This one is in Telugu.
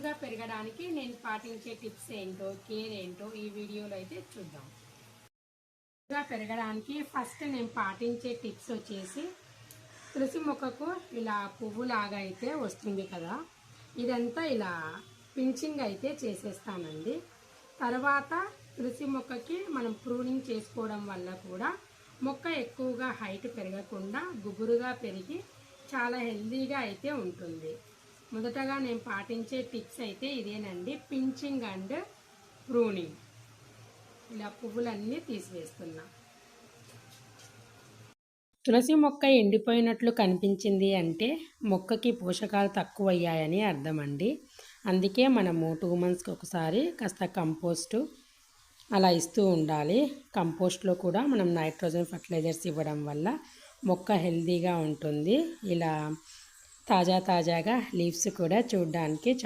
గుబురుగా పెరగడానికి నేను పాటించే టిప్స్ ఏంటో కేర్ ఏంటో ఈ వీడియోలో అయితే చూద్దాం. గుబురుగా పెరగడానికి ఫస్ట్ నేను పాటించే టిప్స్ వచ్చేసి తులసి మొక్కకు ఇలా పువ్వులాగా అయితే వస్తుంది కదా ఇదంతా ఇలా పించింగ్ అయితే చేసేస్తానండి. తర్వాత తులసి మొక్కకి మనం ప్రూనింగ్ చేసుకోవడం వల్ల కూడా మొక్క ఎక్కువగా హైట్ పెరగకుండా గుబురుగా పెరిగి చాలా హెల్దీగా అయితే ఉంటుంది. మొదటగా నేను పాటించే టిప్స్ అయితే ఇదేనండి. Pinching and pruning. ఇలా పువ్వులన్నీ తీసివేస్తున్నా. తులసి మొక్క ఎండిపోయినట్లు కనిపించింది అంటే మొక్కకి పోషకాలు తక్కువ అయ్యాయని అర్థం అండి అందుకే మనము టూ మంత్స్కి ఒకసారి కాస్త కంపోస్టు అలా ఇస్తూ ఉండాలి. కంపోస్ట్లో కూడా మనం నైట్రోజన్ ఫర్టిలైజర్స్ ఇవ్వడం వల్ల మొక్క హెల్తీగా ఉంటుంది. ఇలా తాజా తాజాగా లీవ్స్ కూడా చూడడానికి చా